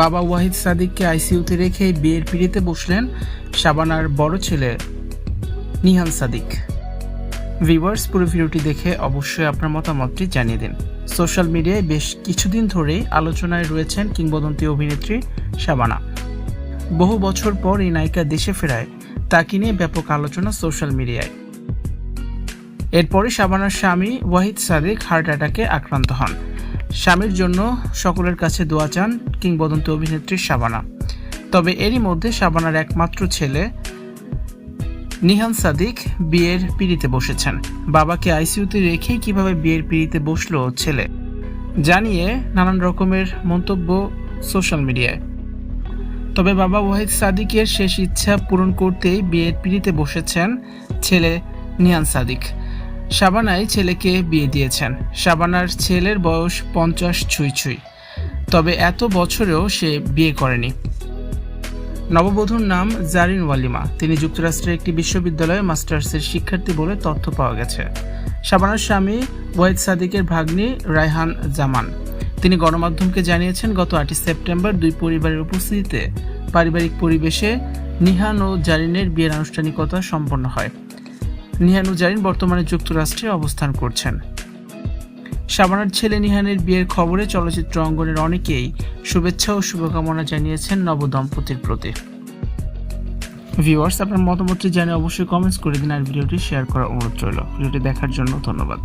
বাবা ওয়াহিদ সাদিককে আইসিইউতে রেখে বিয়ের পিড়িতে বসলেন শাবানার বড় ছেলে নিহান সাদিক। ভিউয়ার্স, পুরো ভিডিওটি দেখে অবশ্যই আপনার মতামতটি জানিয়ে দিন। সোশ্যাল মিডিয়ায় বেশ কিছুদিন ধরেই আলোচনায় রয়েছেন কিংবদন্তি অভিনেত্রী শাবানা। বহু বছর পর এই নায়িকা দেশে ফেরায়, তাকে নিয়ে ব্যাপক আলোচনা সোশ্যাল মিডিয়ায়। এরপরে শাবানার স্বামী ওয়াহিদ সাদিক হার্ট অ্যাটাকে আক্রান্ত হন। স্বামীর জন্য সকলের কাছে দোয়া চান কিংবদন্তি অভিনেত্রী শাবানা। তবে এরই মধ্যে শাবানার একমাত্র ছেলে নিহান সাদিক বিয়ের পিড়িতে বসেছেন। বাবাকে আইসিইউতে রেখেই কীভাবে বিয়ের পিড়িতে বসল ছেলে, জানিয়ে নানান রকমের মন্তব্য সোশ্যাল মিডিয়ায়। তবে বাবা ওয়াহিদ সাদিকের শেষ ইচ্ছা পূরণ করতেই বিয়ের পিড়িতে বসেছেন ছেলে নিয়ান সাদিক। শাবানাই ছেলেকে বিয়ে দিয়েছেন। শাবানার ছেলের বয়স পঞ্চাশ ছুঁই ছুঁই। তবে এত বছরেও সে বিয়ে করেনি। নববধূর নাম জারিন ওয়ালিমা। তিনি যুক্তরাষ্ট্রের একটি বিশ্ববিদ্যালয়ে মাস্টার্সের শিক্ষার্থী বলে তথ্য পাওয়া গেছে। শাবানার স্বামী ওয়াহিদ সাদিকের ভাগ্নি রায়হান জামান। তিনি গণমাধ্যমকে জানিয়েছেন, গত আটই সেপ্টেম্বর দুই পরিবারের উপস্থিতিতে পারিবারিক পরিবেশে নিহান ও জারিনের বিয়ের আনুষ্ঠানিকতা সম্পন্ন হয়। নিহান জারিন বর্তমানে যুক্তরাষ্ট্রে অবস্থান করছেন। শাবানার ছেলে নিহানের বিয়ের খবরে চলচ্চিত্র অঙ্গনের অনেকেই শুভেচ্ছা ও শুভকামনা জানিয়েছেন নবদম্পতির প্রতি। ভিউয়ার্স, আপনার মতামতটি জানিয়ে অবশ্যই কমেন্টস করে দিন আর ভিডিওটি শেয়ার করার অনুরোধ রইল। ভিডিওটি দেখার জন্য ধন্যবাদ।